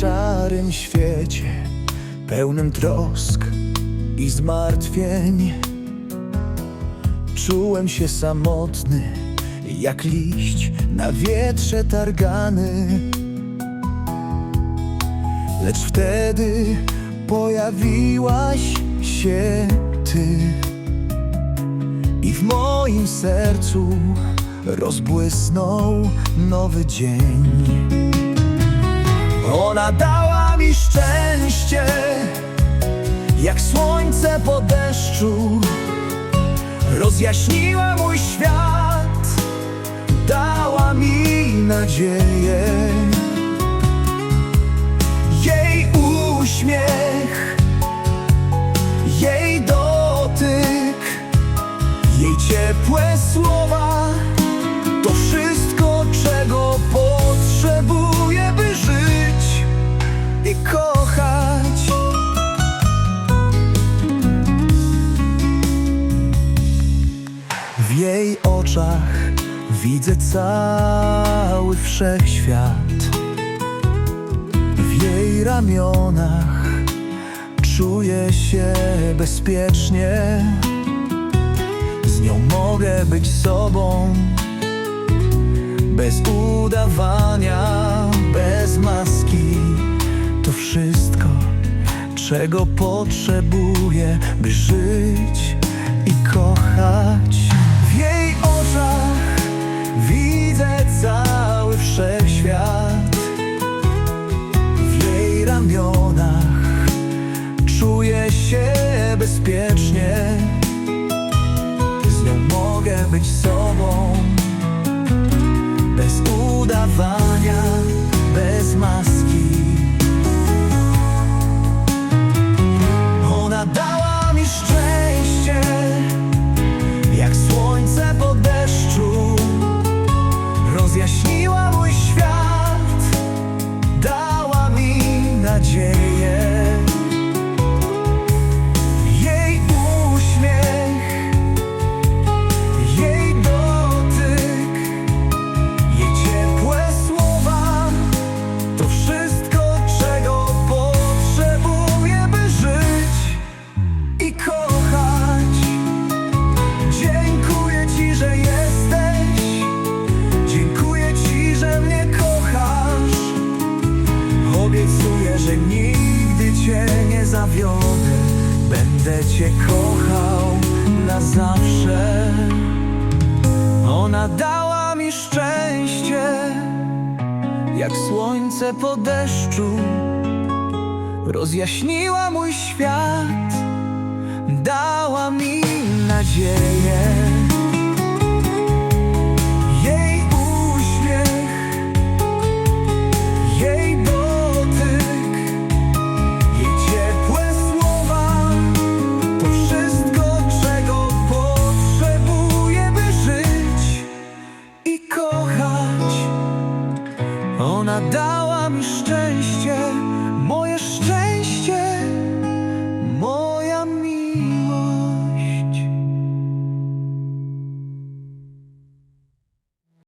szarym świecie, pełnym trosk i zmartwień. Czułem się samotny, jak liść na wietrze targany. Lecz wtedy pojawiłaś się Ty i w moim sercu rozbłysnął nowy dzień. Ona dała mi szczęście, jak słońce po deszczu. Rozjaśniła mój świat, dała mi nadzieję. Jej uśmiech, jej dotyk, jej ciepłe słowa W jej oczach widzę cały wszechświat. W jej ramionach czuję się bezpiecznie. Z nią mogę być sobą, bez udawania, bez maski. To wszystko, czego potrzebuję, by żyć być sobą, bez udawania, będę Cię kochał na zawsze. Ona dała mi szczęście, jak słońce po deszczu. Rozjaśniła mój świat, dała mi szczęście,